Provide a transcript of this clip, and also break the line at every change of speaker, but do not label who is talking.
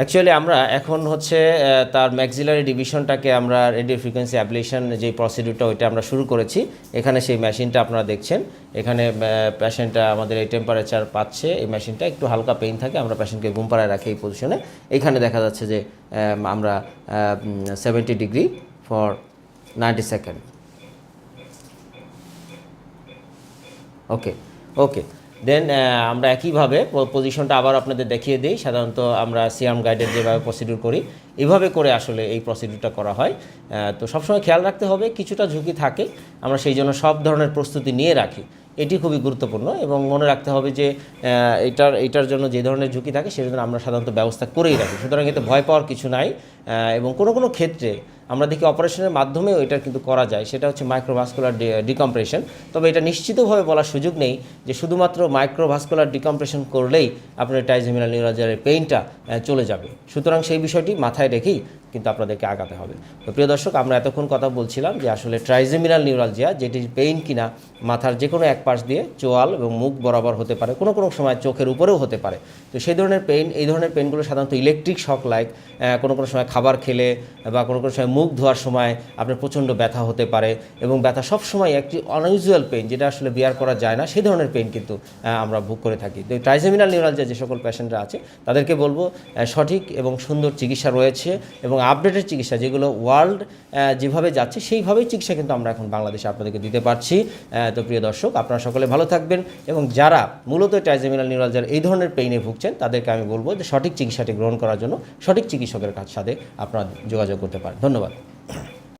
Actually আমরা এখন হচ্ছে তার ম্যাক্সিলারি ডিভিশনটাকে আমরা রেডিও ফ্রিকোয়েন্সি অ্যাপ্লিকেশন যে প্রসিডিউরটা ওইটা আমরা শুরু করেছি। এখানে সেই মেশিনটা আপনারা দেখছেন। এখানে প্যাশেন্টটা আমাদের এই টেম্পারেচার পাচ্ছে। এই মেশিনটা একটু হালকা পেইন থাকে, আমরা প্যাশেন্টকে ঘুম পাড়ায় রাখি এই পজিশনে এখানে দেখা যাচ্ছে যে আমরা seventy degree for ninety second okay okay then আমরা একইভাবে পজিশনটা আবার আপনাদের দেখিয়ে দিই। সাধারণত আমরা সিয়াম গাইডের যেভাবে প্রসিডিউর করি এইভাবে করে আসলে এই প্রসিডিউরটা করা হয়। তো সবসময় খেয়াল রাখতে হবে, কিছুটা ঝুঁকি থাকে, আমরা সেই জন্য সব ধরনের প্রস্তুতি নিয়ে রাখি। এটি খুবই গুরুত্বপূর্ণ এবং মনে রাখতে হবে যে এটার এটার জন্য যে ধরনের ঝুঁকি থাকে সেটা জন্য আমরা সাধারণত ব্যবস্থা করেই রাখি। সুতরাং এতে ভয় পাওয়ার কিছু নাই এবং কোনো কোনো ক্ষেত্রে আমরা দেখি অপারেশনের মাধ্যমেও এটা কিন্তু করা যায়, সেটা হচ্ছে মাইক্রোভাস্কুলার ডিকম্প্রেশন তবে এটা নিশ্চিতভাবে বলার সুযোগ নেই যে শুধুমাত্র মাইক্রোভাস্কুলার ডিকম্প্রেশন করলেই আপনার টাইজেমিনাল নিউরাজারের পেইনটা চলে যাবে। সুতরাং সেই বিষয়টি মাথায় রেখেই কিন্তু আপনাদেরকে আগাতে হবে। তো প্রিয় দর্শক, আমরা এতক্ষণ কথা বলছিলাম যে আসলে ট্রাইজেমিনাল নিউরালজিয়া যেটি পেইন কিনা, মাথার যে কোনো এক পাশ দিয়ে চোয়াল এবং মুখ বরাবর হতে পারে, কোনো কোনো সময় চোখের উপরেও হতে পারে। তো সেই ধরনের পেইন এই ধরনের পেইনগুলো সাধারণত ইলেকট্রিক শক লাইক কোনো কোনো সময় খাবার খেলে বা কোনো কোনো সময় মুখ ধোয়ার সময় আপনার প্রচণ্ড ব্যথা হতে পারে এবং ব্যথা সবসময় একটি অনইউজুয়াল পেইন যেটা আসলে বিয়ার করা যায় না, সেই ধরনের পেইন কিন্তু আমরা ভোগ করে থাকি। তো ট্রাইজেমিনাল নিউরালজিয়া যে সকল পেশেন্টরা আছে, তাদেরকে বলব সঠিক এবং সুন্দর চিকিৎসা রয়েছে এবং আপডেটেড চিকিৎসা যেগুলো ওয়ার্ল্ড যেভাবে যাচ্ছে, সেইভাবেই চিকিৎসা কিন্তু আমরা এখন বাংলাদেশে আপনাদেরকে দিতে পারছি। তো প্রিয় দর্শক, আপনারা সকলে ভালো থাকবেন এবং যারা মূলত ট্রাইজেমিনাল নিউরালজিয়ার এই ধরনের পেইনে ভুগছেন, তাদেরকে আমি বলব যে সঠিক চিকিৎসাটি গ্রহণ করার জন্য সঠিক চিকিৎসকের কাছ সাথে আপনারা যোগাযোগ করতে পারেন। ধন্যবাদ